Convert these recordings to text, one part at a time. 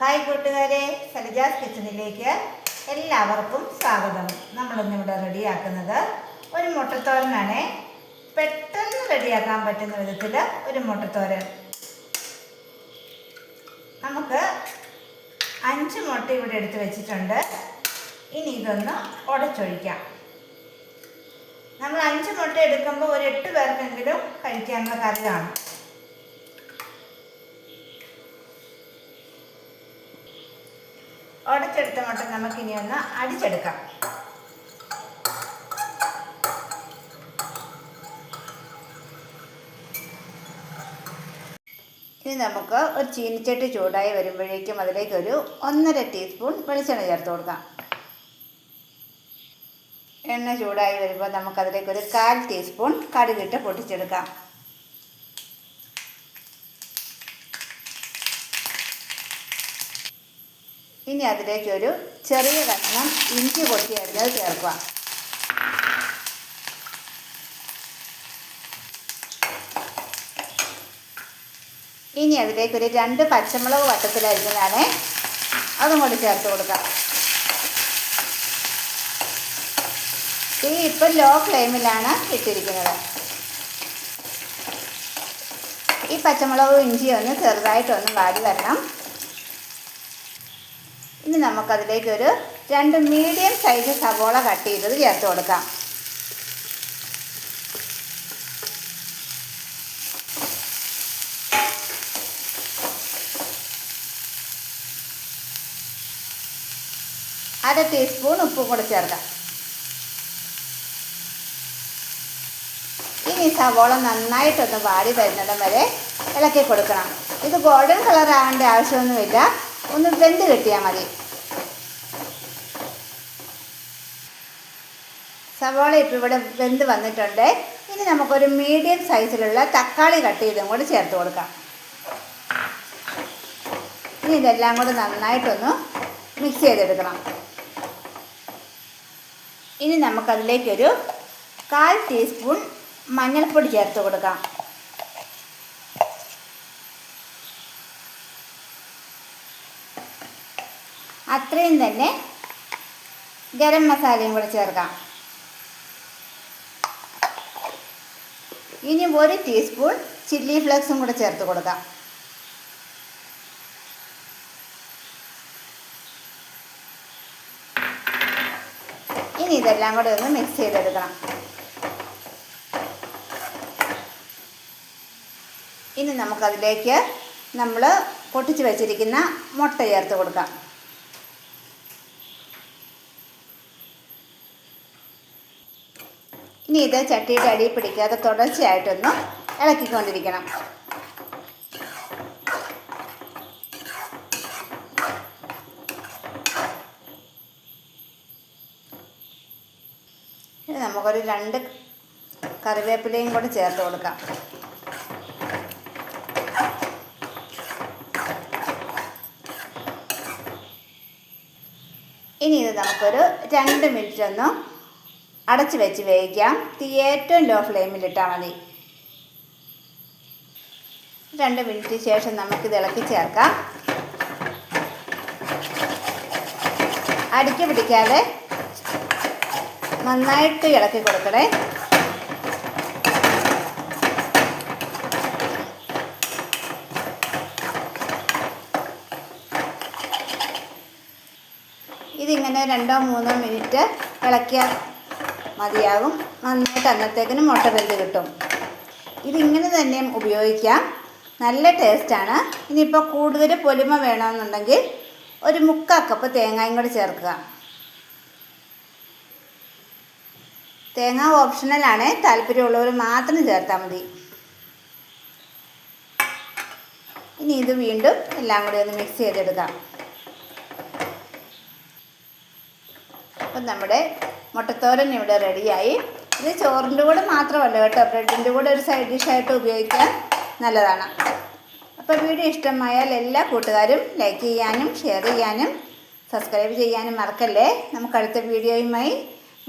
Hi കൂട്ടുകാരെ സലജാസ് കിച്ചണിലേക്ക് എല്ലാവർക്കും സ്വാഗതം. നമ്മളിന്നിവിടെ റെഡിയാക്കുന്നത് ഒരു മുട്ടത്തോരനാണ്. പെട്ടെന്ന് റെഡിയാക്കാൻ പറ്റുന്ന വിധത്തിൽ ഒരു മുട്ടത്തോരൻ. നമുക്ക് അഞ്ച് മുട്ട ഇവിടെ എടുത്ത് വെച്ചിട്ടുണ്ട്. ഇനി ഇതൊന്ന് ഉടച്ചൊഴിക്കാം. നമ്മൾ അഞ്ച് മുട്ട എടുക്കുമ്പോൾ ഒരു എട്ട് പേർക്കെങ്കിലും കഴിക്കാനുള്ള കറി കാണും ഉടച്ചെടുത്ത മുട്ട നമുക്കിനി ഒന്ന് അടിച്ചെടുക്കാം. ഇനി നമുക്ക് ഒരു ചീനിച്ചട്ടി ചൂടായി വരുമ്പോഴേക്കും അതിലേക്ക് ഒരു ഒന്നര ടീസ്പൂൺ വെളിച്ചെണ്ണ ചേർത്ത് കൊടുക്കാം. എണ്ണ ചൂടായി വരുമ്പോൾ നമുക്കതിലേക്ക് ഒരു കാൽ ടീസ്പൂൺ കടുകിട്ട് പൊട്ടിച്ചെടുക്കാം. ഇനി അതിലേക്ക് ഒരു ചെറിയ കഷ്ണം ഇഞ്ചി കൊത്തി അരിഞ്ഞത് ചേർക്കുക. ഇനി അതിലേക്ക് ഒരു രണ്ട് പച്ചമുളക് വട്ടത്തിലരിഞ്ഞതാണ് അതും കൂടി ചേർത്ത് കൊടുക്കാം. തീ ഇപ്പം ലോ ഫ്ലെയിമിലാണ് ഇട്ടിരിക്കുന്നത്. ഈ പച്ചമുളകും ഇഞ്ചിയും ഒന്ന് ചെറുതായിട്ടൊന്ന് വാടി വരണം. ഇനി നമുക്കതിലേക്ക് ഒരു രണ്ട് മീഡിയം സൈസ് സവോള കട്ട് ചെയ്തത് ചേർത്ത് കൊടുക്കാം. അര ടീസ്പൂൺ ഉപ്പും കൂടെ ചേർക്കാം. ഇനി സവോള നന്നായിട്ടൊന്ന് വാടി വരുന്നിടം വരെ ഇളക്കി കൊടുക്കണം. ഇത് ഗോൾഡൻ കളർ ആവേണ്ട ആവശ്യമൊന്നുമില്ല. ഒന്ന് വെന്ത് കിട്ടിയാൽ മതി. സവാള ഇപ്പോൾ ഇവിടെ വെന്ത് വന്നിട്ടുണ്ട്. ഇനി നമുക്കൊരു മീഡിയം സൈസിലുള്ള തക്കാളി കട്ട് ചെയ്തും കൂടി ചേർത്ത് കൊടുക്കാം. ഇനി ഇതെല്ലാം കൂടി നന്നായിട്ടൊന്ന് മിക്സ് ചെയ്തെടുക്കണം. ഇനി നമുക്കതിലേക്കൊരു കാൽ ടീസ്പൂൺ മഞ്ഞൾപ്പൊടി ചേർത്ത് കൊടുക്കാം. അത്രയും തന്നെ ഗരം മസാലയും കൂടെ ചേർക്കാം. ഇനി ഒരു ടീസ്പൂൺ ചില്ലി ഫ്ലേക്സും കൂടെ ചേർത്ത് കൊടുക്കാം. ഇനി ഇതെല്ലാം കൂടെ ഒന്ന് മിക്സ് ചെയ്തെടുക്കണം. ഇനി നമുക്കതിലേക്ക് നമ്മൾ പൊട്ടിച്ച് വെച്ചിരിക്കുന്ന മുട്ട ചേർത്ത് കൊടുക്കാം. ഇനി ഇത് ചട്ടിയുടെ അടിയിൽ പിടിക്കാതെ തുടർച്ചയായിട്ടൊന്ന് ഇളക്കിക്കൊണ്ടിരിക്കണം. ഇനി നമുക്കൊരു രണ്ട് കറിവേപ്പിലയും കൂടെ ചേർത്ത് കൊടുക്കാം. ഇനി ഇത് നമുക്കൊരു രണ്ട് മിനിറ്റ് ഒന്ന് അടച്ച് വെച്ച് വേവിക്കാം. തീ ഏറ്റവും ലോ ഫ്ലെയിമിലിട്ടാൽ മതി. രണ്ട് മിനിറ്റ് ശേഷം നമുക്ക് ഇളക്കി ചേർക്കാം. അടിക്ക് പിടിക്കാതെ നന്നായിട്ട് ഇളക്കി കൊടുക്കണേ. ഇതിങ്ങനെ രണ്ടോ മൂന്നോ മിനിറ്റ് ഇളക്കിയാൽ മതിയാകും. നന്നായിട്ട് അന്നത്തേക്കിന് മുട്ട വെന്ത് കിട്ടും. ഇതിങ്ങനെ തന്നെയും ഉപയോഗിക്കാം. നല്ല ടേസ്റ്റാണ് ഇനിയിപ്പോൾ കൂടുതൽ പൊലിമ വേണമെന്നുണ്ടെങ്കിൽ ഒരു മുക്കാ കപ്പ് തേങ്ങയും കൂടി ചേർക്കുക. തേങ്ങ ഓപ്ഷണലാണ് താല്പര്യമുള്ളവർ മാത്രം ചേർത്താൽ മതി. ഇനി ഇത് വീണ്ടും എല്ലാം കൂടി ഒന്ന് മിക്സ് ചെയ്തെടുക്കാം. അപ്പം നമ്മുടെ മുട്ടത്തോരൻ ഇവിടെ റെഡിയായി. ഇത് ചോറിന്റെ കൂടെ മാത്രമല്ല കേട്ടോ. ബ്രെഡിന്റെ കൂടെ ഒരു സൈഡ് ഡിഷായിട്ട് ഉപയോഗിക്കാൻ നല്ലതാണ്. അപ്പോൾ വീഡിയോ ഇഷ്ടമായാൽ എല്ലാ കൂട്ടുകാരും ലൈക്ക് ചെയ്യാനും ഷെയർ ചെയ്യാനും സബ്സ്ക്രൈബ് ചെയ്യാനും മറക്കല്ലേ? നമുക്ക് അടുത്ത വീഡിയോയുമായി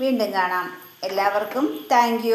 വീണ്ടും കാണാം. എല്ലാവർക്കും താങ്ക്